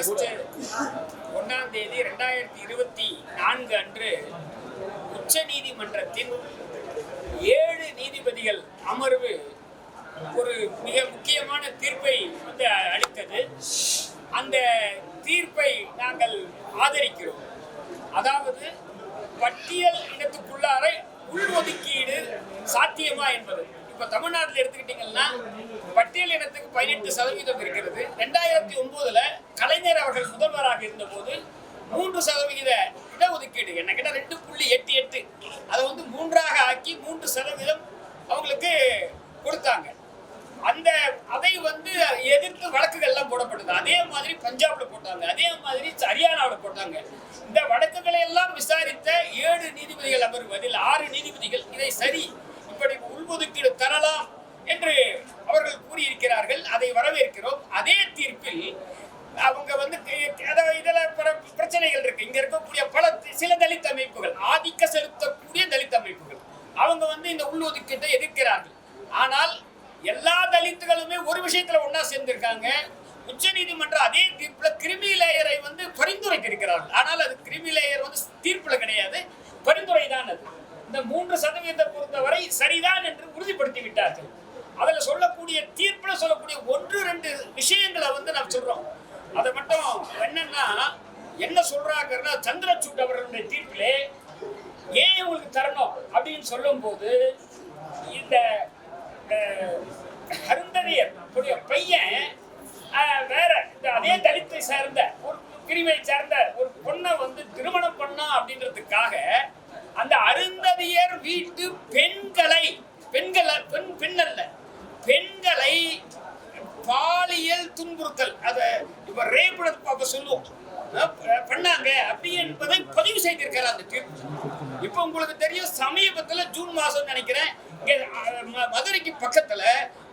August ஒன்றாம் தேதி ரெண்டாயிரத்தி இருபத்தி நான்கு அன்று உச்ச நீதிமன்றத்தின் ஏழு நீதிபதிகள் அமர்வு ஒரு மிக முக்கியமான தீர்ப்பை வந்து அளித்தது. அந்த தீர்ப்பை நாங்கள் ஆதரிக்கிறோம். அதாவது பட்டியல் இனத்துக்குள்ளார உள்ஒதுக்கீடு சாத்தியமா என்பது. இப்ப தமிழ்நாட்டில் எடுத்துக்கிட்டீங்கன்னா பட்டியல் இனத்துக்கு பதினெட்டு சதவீதம் இருக்கிறது. ரெண்டாயிரத்தி ஒன்பதுல கலைஞர் அவர்கள் முதல்வராக இருந்தபோது மூன்று சதவிகித இடஒதுக்கீடு என்ன கேட்டால் ரெண்டு புள்ளி எட்டு எட்டு. அதை வந்து மூன்றாக ஆக்கி மூன்று சதவீதம் அவங்களுக்கு கொடுத்தாங்க. அந்த அதை வந்து எதிர்த்து வழக்குகள்லாம் போடப்பட்டது. அதே மாதிரி பஞ்சாப்ல போட்டாங்க. அதே மாதிரி ஹரியானாவில் போட்டாங்க. இந்த வழக்குகளை எல்லாம் விசாரித்த ஏழு நீதிபதிகள் அமர்வு அதில் ஆறு நீதிபதிகள் இதை சரி இப்படி உள்ஒதுக்கீடு தரலாம் என்று அவர்கள் கூறியிருக்கிறார்கள் அதை வரவேற்கிறோம் அதே தீர்ப்பில் அவங்க வந்து க- அதாவது இதுல பிற- பிரச்சனைகள் இருக்கு இங்க இருக்கக்கூடிய பல தி- சில தலித் அமைப்புகள் செலுத்தக்கூடிய தலித் அமைப்புகள். அவங்க வந்து இந்த உள்ஒதுக்கீட்டை எதிர்க்கிறார்கள். ஆனால் எல்லா தலித்துகளுமே ஒரு விஷயத்துல ஒன்னா சேர்ந்திருக்காங்க. உச்ச நீதிமன்றம் அதே தீர்ப்புல கிரிமி லேயரை வந்து பரிந்துரைத்திருக்கிறார்கள். ஆனால் அது கிருமி லேயர் வந்து தீர்ப்புல கிடையாது. பரிந்துரை தான் அது. இந்த மூன்று சதவீதத்தை பொறுத்தவரை சரிதான் என்று உறுதிப்படுத்தி விட்டார்கள் அதுல சொல்லக்கூடிய தீர்ப்புல சொல்லக்கூடிய ஒன்று ரெண்டு விஷயங்களை வந்து நாம் சொல்றோம். அதை மட்டும் என்னன்னா என்ன சொல்றாங்கன்னா சந்திரசூட் அவர்களுடைய தீர்ப்பிலே ஏன் உங்களுக்கு தரணும் அப்படின்னு சொல்லும்போது இந்த அருந்ததியர் பையன் வேற இந்த அதே தலித்தை சேர்ந்த ஒரு பிரிவை சேர்ந்த ஒரு பொண்ணை வந்து திருமணம் பண்ணா அப்படின்றதுக்காக அந்த அருந்ததியர் வீட்டு பெண்களை பெண்கள் பெண் பெண் அல்ல பெண்களை பாலியல் துன்புறுத்தல் அதை இப்போ ரேப் பார்க்க சொல்லுவோம். பண்ணாங்க. அப்படி என்பதை பதிவு செய்திருக்கிறார் அந்த தீர்ப்பு இப்ப உங்களுக்கு தெரியும் சமீபத்துல ஜூன் மாசம் நினைக்கிறேன் மதுரைக்கு பக்கத்துல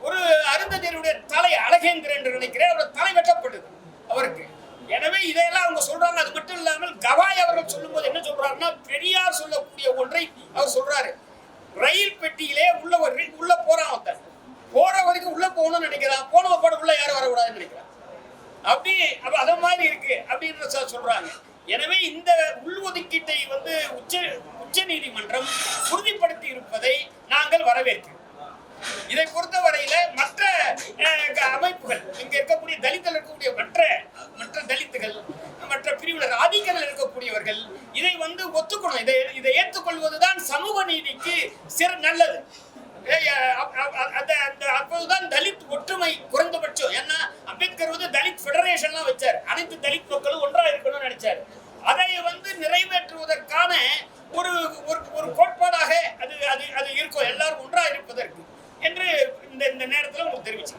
ஒரு அருந்ததியருடைய தலை அழகேந்திரன் என்று நினைக்கிறேன் அவரோட தலை வெட்டப்படுது அவருக்கு. எனவே இதையெல்லாம் அவங்க சொல்றாங்க. அது மட்டும் இல்லாமல் கவாய் அவர்கள் சொல்லும்போது என்ன சொல்றாருன்னா பெரியார் சொல்லக்கூடிய ஒன்றை அவர் சொல்றாரு. ரயில் பெட்டியிலே உள்ள ஒரு உள்ள போற வரைக்கும் உள்ள போகணும்னு நினைக்கிறான் போனவ போட உள்ள யாரும் வரக்கூடாதுன்னு நினைக்கிறான் அப்படி மாதிரி இருக்கு அப்படின்னு சார் சொல்றாங்க. எனவே இந்த உள்ஒதுக்கீட்டை வந்து உச்ச உச்ச நீதிமன்றம் உறுதிப்படுத்தி இருப்பதை நாங்கள் வரவேற்கிறோம். இதை பொறுத்தவரையில மற்ற அமைப்புகள் இங்க இருக்கக்கூடிய தலித்தில் இருக்கக்கூடிய மற்ற மற்ற தலித்துகள் மற்ற பிரிவுகள் ஆதிக்கத்தில் இருக்கக்கூடியவர்கள் இதை வந்து ஒத்துக்கணும். இதை இதை ஏற்றுக்கொள்வதுதான் சமூக நீதிக்கு சிற நல்லது தலித் மக்களும் ஒன்றா இருக்கணும்னு நினைச்சாரு. அதை வந்து நிறைவேற்றுவதற்கான ஒரு ஒரு ஒரு கோட்பாடாக அது அது அது இருக்கும். எல்லாரும் ஒன்றா இருப்பதற்கு என்று இந்த இந்த நேரத்தில் உங்களுக்கு தெரிவிச்சு